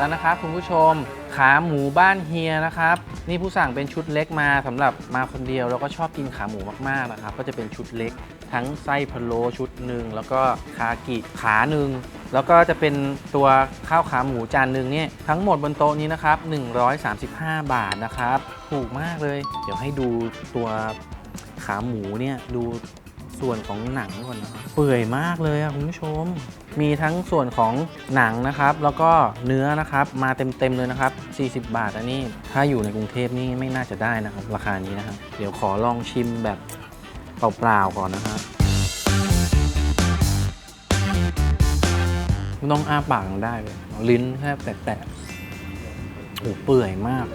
แล้วนะครับคุณผู้ชม ขาหมูบ้านเฮียนะครับ นี่ผู้สั่งเป็นชุดเล็กมาสำหรับมาคนเดียวแล้วก็ชอบกินขาหมูมากๆนะครับ ก็จะเป็นชุดเล็ก ทั้งไส้พะโล้ชุดหนึ่งแล้วก็คากิขาหนึ่งแล้วก็จะเป็นตัวข้าวขาหมูจานหนึ่งเนี่ยทั้งหมดบนโต๊ะนี้นะครับ 135 บาทนะครับ ถูกมากเลย เดี๋ยวให้ดูตัวขาหมูเนี่ยดู ส่วนของหนังก่อนนะครับเปื่อยมากเลยอะคุณผู้ชม มีทั้งส่วนของหนังนะครับ แล้วก็เนื้อนะครับมาเต็มๆเลยนะครับ 40 บาทอันนี้ ถ้าอยู่ในกรุงเทพนี่ไม่น่าจะได้นะครับ ราคานี้นะครับ เดี๋ยวขอลองชิมแบบเปล่าๆก่อนนะครับไม่ต้องอ้าปากได้เลยลิ้นแค่แตะๆโอ้เปื่อยมาก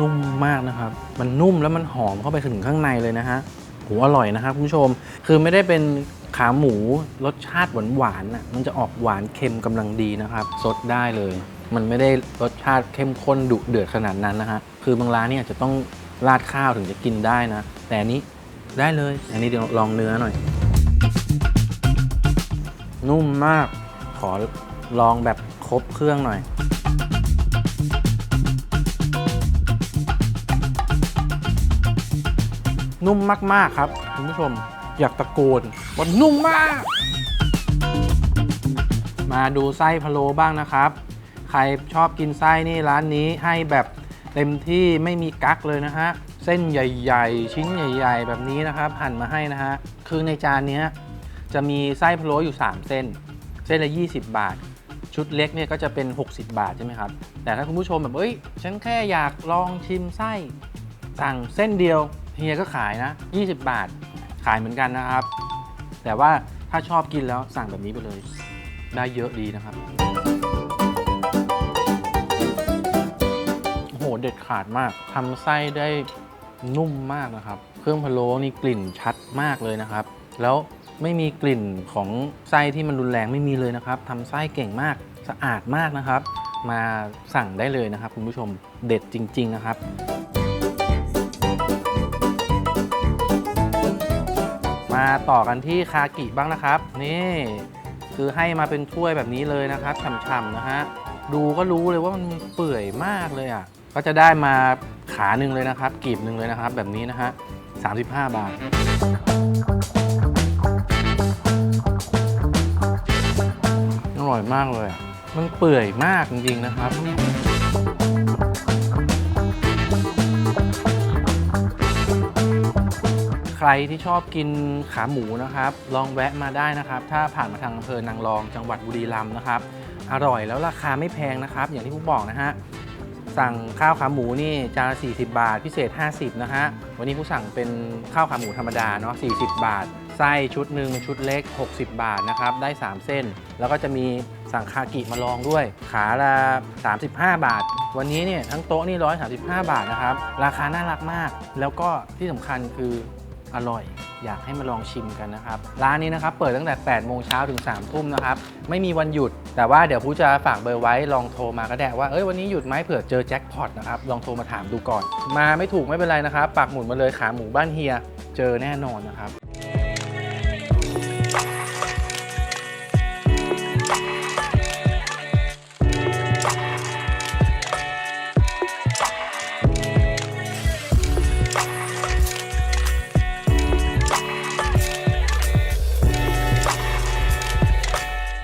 นุ่มมากนะครับ มันนุ่มแล้วมันหอมเข้าไปถึงข้างในเลยนะฮะ หอร่อยนะครับคุณผู้ชม คือไม่ได้เป็นขาหมูรสชาติหวานหวานๆน่ะมันจะออกหวานเค็มกำลังดีนะครับซดได้เลย มันไม่ได้รสชาติเข้มข้นดุเดือดขนาดนั้นนะฮะคือบางร้านเนี่ยจะต้องราดข้าวถึงจะกินได้นะ แต่นนี้ได้เลย อันนี้เดี๋ยวลองเนื้อหน่อย นุ่มมากขอลองแบบครบเครื่องหน่อย นุ่มมากๆครับคุณผู้ชมอยากตะโกนว่านุ่มมาก มาดูไส้พะโล้บ้างนะครับ ใครชอบกินไส้นี่ร้านนี้ให้แบบเต็มที่ไม่มีกั๊กเลยนะฮะ เส้นใหญ่ ๆ ชิ้นใหญ่ ๆ แบบนี้นะครับ หั่นมาให้นะฮะ คือในจานนี้จะมีไส้พะโล้อยู่ 3 เส้น เส้นละ 20 บาท ชุดเล็กเนี่ยก็จะเป็น 60 บาทใช่ไหมครับ แต่ถ้าคุณผู้ชมแบบเอ้ย ฉันแค่อยากลองชิมไส้สั่งเส้นเดียว เฮียก็ขายนะ 20 บาท ขายเหมือนกันนะครับ แต่ว่าถ้าชอบกินแล้วสั่งแบบนี้ไปเลย ได้เยอะดีนะครับโอ้โหเด็ดขาดมากทำไส้ได้นุ่มมากนะครับ เครื่องพะโล้นี่กลิ่นชัดมากเลยนะครับ แล้วไม่มีกลิ่นของไส้ที่มันรุนแรงไม่มีเลยนะครับทำไส้เก่งมากสะอาดมากนะครับ มาสั่งได้เลยนะครับ คุณผู้ชมเด็ดจริง ๆ นะครับ มาต่อกันที่คากิบ้างนะครับ นี่คือให้มาเป็นถ้วยแบบนี้เลยนะครับฉ่ำๆนะฮะดูก็รู้เลยว่ามันเปื่อยมากเลยอะก็จะได้มาขาหนึ่งเลยนะครับกีบหนึ่งเลยนะครับ แบบนี้นะฮะ35 บาทอร่อยมากเลย มันเปื่อยมากจริงๆนะครับ รที่ชอบกินขาหมูนะครับ ลองแวะมาได้นะครับ ถ้าผ่านมาทางอำเภอนางรองจังหวัดบุรีรัมย์นะครับ อร่อยแล้วราคาไม่แพงนะครับ อย่างที่ผมบอกนะฮะสั่งข้าวขาหมูนี่จานละ40 บาท พิเศษ 50 นะฮะ วันนี้ผู้สั่งเป็นข้าวขาหมูธรรมดาเนาะ 40 บาท ไส้ชุดหนึ่งชุดเล็ก 60 บาทนะครับ ได้ 3 เส้น แล้วก็จะมีสั่งคากิมาลองด้วย ขาละ 35 บาท วันนี้เนี่ยทั้งโต๊ะนี่ 135 บาทนะครับ ราคาน่ารักมาก แล้วก็ที่สำคัญคือ อร่อย อยากให้มาลองชิมกันนะครับ ร้านนี้นะครับเปิดตั้งแต่8โมงเช้าถึง3ทุ่มนะครับ ไม่มีวันหยุด แต่ว่าเดี๋ยวผู้จะฝากเบอร์ไว้ลองโทรมาก็ได้ว่าเอ้ยวันนี้หยุดไหมเผื่อเจอแจ็คพอตนะครับลองโทรมาถามดูก่อน มาไม่ถูกไม่เป็นไรนะครับปากหมุนมาเลยขาหมูบ้านเฮีย เจอแน่นอนนะครับ